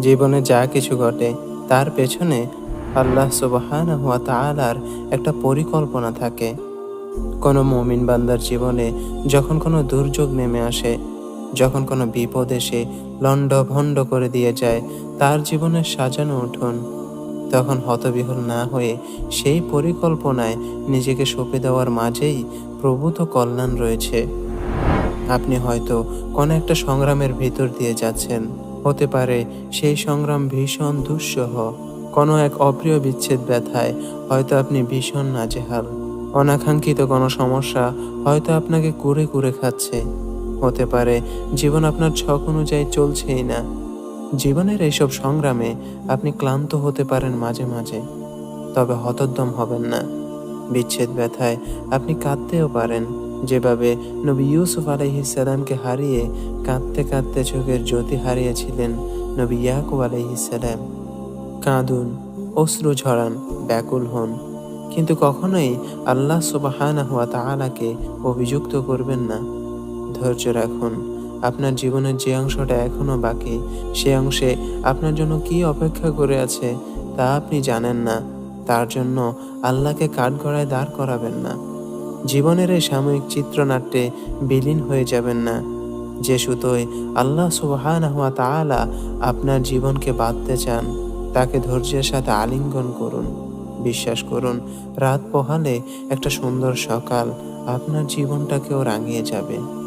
জীবনে যা কিছু ঘটে, তার পেছনে আল্লাহ সুবাহান হুয়া তালার একটা পরিকল্পনা থাকে। কোনো মমিন বান্দার জীবনে যখন কোনো দুর্যোগ নেমে আসে, যখন কোনো বিপদ এসে লণ্ড ভণ্ড করে দিয়ে যায়, তার জীবনের সাজানো উঠোন। তখন হতবিহল না হয়ে সেই পরিকল্পনায় নিজেকে সঁপে দেওয়ার মাঝেই প্রভূত কল্যাণ রয়েছে। আপনি হয়তো কোনো একটা সংগ্রামের ভিতর দিয়ে যাচ্ছেন। হতে পারে, সেই সংগ্রাম ভীষণ দুঃসহ। কোনো এক অপ্রিয় বিচ্ছেদ ব্যথায় হয়তো আপনি ভীষণ নাজেহাল। অনাকাঙ্ক্ষিত কোনো সমস্যা হয়তো আপনাকে কুরে কুরে খাচ্ছে। হতে পারে, জীবন আপনার ছক অনুযায়ী চলছেই না। জীবনের এইসব সংগ্রামে আপনি ক্লান্ত হতে পারেন মাঝে মাঝে। তবে হতোদ্যম হবেন না। বিচ্ছেদ ব্যথায় আপনি কাঁদতেও পারেন। যেভাবে নবী ইউসুফ আলাইহিসাল্লামকে হারিয়ে কাঁদতে কাঁদতে চোখের জ্যোতি হারিয়েছিলেন নবী ইয়াকুব আলাইহিসাল্লাম কাঁদুন, অশ্রু ঝরান, ব্যাকুল হন। কিন্তু কখনোই আল্লাহ সুবাহানা হুয়া তাআলাকে অভিযুক্ত করবেন না। ধৈর্য রাখুন, আপনার জীবনের যে অংশটা এখনও বাকি, সে অংশে আপনার জন্য কি অপেক্ষা করে আছে তা আপনি জানেন না। তার জন্য আল্লাহকে কাঠগড়ায় দাঁড় করাবেন না। জীবনের এই সাময়িক চিত্রনাট্যে বিলীন হয়ে যাবেন না। যে সুতোয় আল্লাহ সুবহান তাআলা আপনার জীবনকে বাঁধতে চান, তাকে ধৈর্যের সাথে আলিঙ্গন করুন। বিশ্বাস করুন, রাত পোহালে একটা সুন্দর সকাল আপনার জীবনটাকেও রাঙিয়ে যাবে।